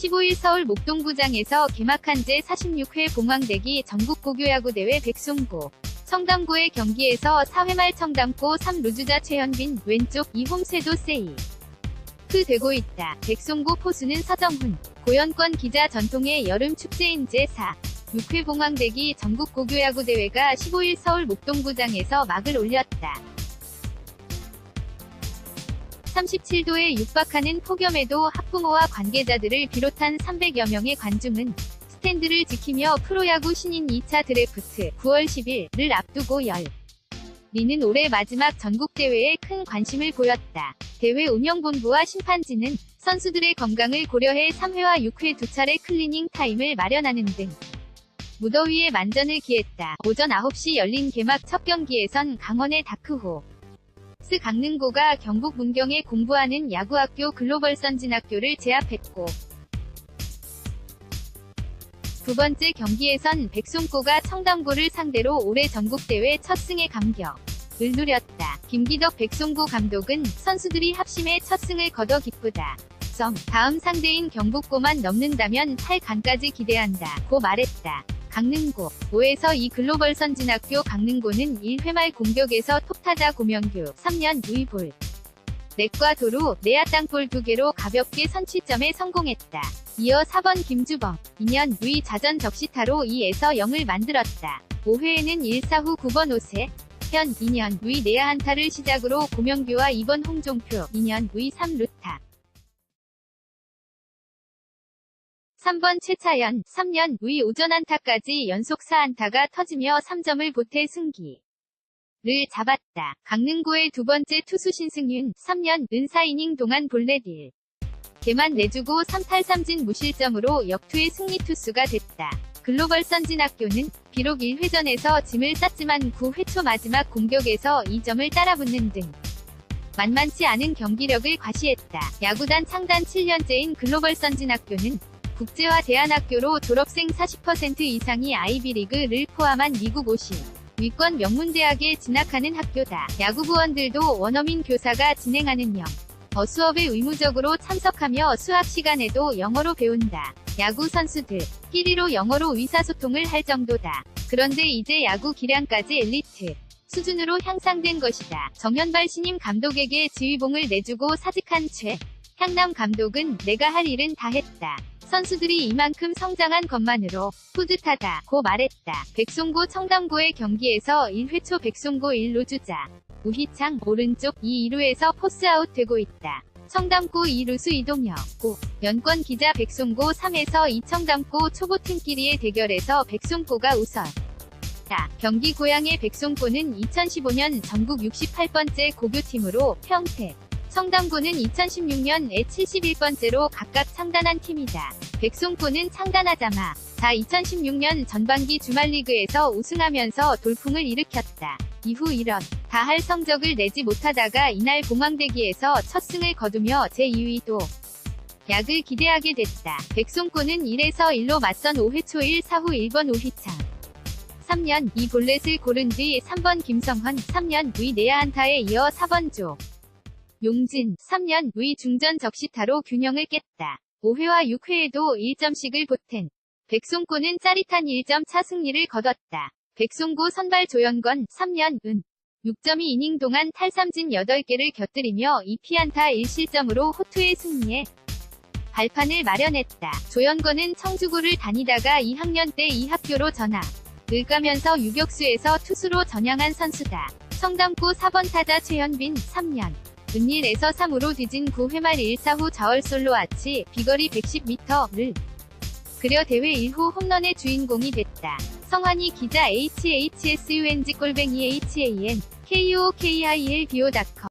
15일 서울 목동구장에서 개막한 제46회 봉황대기 전국고교야구 대회 백송고 청담고의 경기에서 4회 말 청담고 3루주자 최현빈 왼쪽 2홈 쇄도 세이 크 되고 있다. 백송고 포수는 서정훈 고연권 기자 전통의 여름 축제인 제4 6회 봉황대기 전국고교야구 대회가 15일 서울 목동구장에서 막을 올렸다. 37도에 육박하는 폭염에도 학부모와 관계자들을 비롯한 300여 명의 관중은 스탠드를 지키며 프로야구 신인 2차 드래프트 9월 10일을 앞두고 열. 리는 올해 마지막 전국대회에 큰 관심을 보였다. 대회 운영본부와 심판진은 선수들의 건강을 고려해 3회와 6회 두 차례 클리닝 타임을 마련하는 등 무더위에 만전을 기했다. 오전 9시 열린 개막 첫 경기에선 강원의 다크호 스 강릉고가 경북 문경에 공부하는 야구학교 글로벌 선진학교를 제압했고 두 번째 경기에선 백송고가 청담고를 상대로 올해 전국대회 첫 승의 감격을 누렸다. 김기덕 백송고 감독은 선수들이 합심해 첫 승을 거둬 기쁘다. 점. 다음 상대인 경북고만 넘는다면 8강까지 기대한다. 고 말했다. 강릉고 5에서 2 글로벌 선진학교 강릉고는 1회 말 공격에서 톱타자 고명규 3년 누이볼 넷과 도루 내야 땅볼 2개로 가볍게 선취점에 성공했다. 이어 4번 김주범 2년 누이 자전 적시타로 2에서 0을 만들었다. 5회에는 1사 후 9번 오세 현 2년 누이 내야 한타를 시작으로 고명규와 2번 홍종표 2년 누이 3루 3번 최차연, 3년 우이 오전 안타까지 연속 4안타가 터지며 3점을 보태 승기. 를 잡았다. 강릉고의 두 번째 투수 신승윤, 3년 은 4이닝 동안 볼넷 1. 개만 내주고 3탈 3진 무실점으로 역투의 승리 투수가 됐다. 글로벌 선진학교는 비록 1회전에서 짐을 쌌지만 9회 초 마지막 공격에서 2점을 따라붙는 등 만만치 않은 경기력을 과시했다. 야구단 창단 7년째인 글로벌 선진학교는 국제화 대안학교로 졸업생 40% 이상이 아이비리그를 포함한 미국 50. 위권 명문대학에 진학하는 학교다. 야구부원들도 원어민 교사가 진행하는 영. 어 수업에 의무적으로 참석하며 수학 시간에도 영어로 배운다. 야구 선수들 끼리로 영어로 의사소통을 할 정도다. 그런데 이제 야구 기량까지 엘리트 수준으로 향상된 것이다. 정현발 신임 감독에게 지휘봉을 내주고 사직한 최 향남 감독은 내가 할 일은 다 했다. 선수들이 이만큼 성장한 것만으로 뿌듯하다. 고 말했다. 백송고 청담고의 경기에서 1회 초 백송고 1루 주자 우희창 오른쪽 2, 2루에서 포스아웃 되고 있다. 청담고 2루수 이동혁 고 연권 기자 백송고 3에서 이청담고 초보팀끼리의 대결에서 백송고가 우선 다. 경기 고향의 백송고는 2015년 전국 68번째 고교팀으로 평택 청담고는 2016년에 71번째로 각각 창단한 팀이다. 백송고는 창단하자마 다 2016년 전반기 주말리그에서 우승하면서 돌풍을 일으켰다. 이후 이런 다할 성적을 내지 못하다가 이날 공항대기에서 첫 승을 거두며 제2위도 약을 기대하게 됐다. 백송고는 1에서 1로 맞선 5회 초 1 4후 1번 오희창 3년 이 볼넷을 고른 뒤 3번 김성헌 3년 위 내야 한타에 이어 4번 조 용진 3년 위 중전 적시타로 균형을 깼다. 5회와 6회에도 1점씩을 보탠 백송고는 짜릿한 1점 차 승리를 거뒀다. 백송고 선발 조연건 3년 은 6.2 이닝 동안 탈삼진 8개를 곁들이며 2피안타 1실점으로 호투의 승리에 발판을 마련했다. 조연건은 청주고를 다니다가 2학년 때이 학교로 전학 을 가면서 유격수에서 투수로 전향한 선수다. 성담고 4번 타자 최현빈 3년 은일에서 3으로 뒤진 9회 말 1사 후 자월 솔로 아치 비거리 110m를 그려 대회 1후 홈런의 주인공이 됐다. 성환이 기자 HHSUNG 꼴뱅이 HAN KUOKILBO.com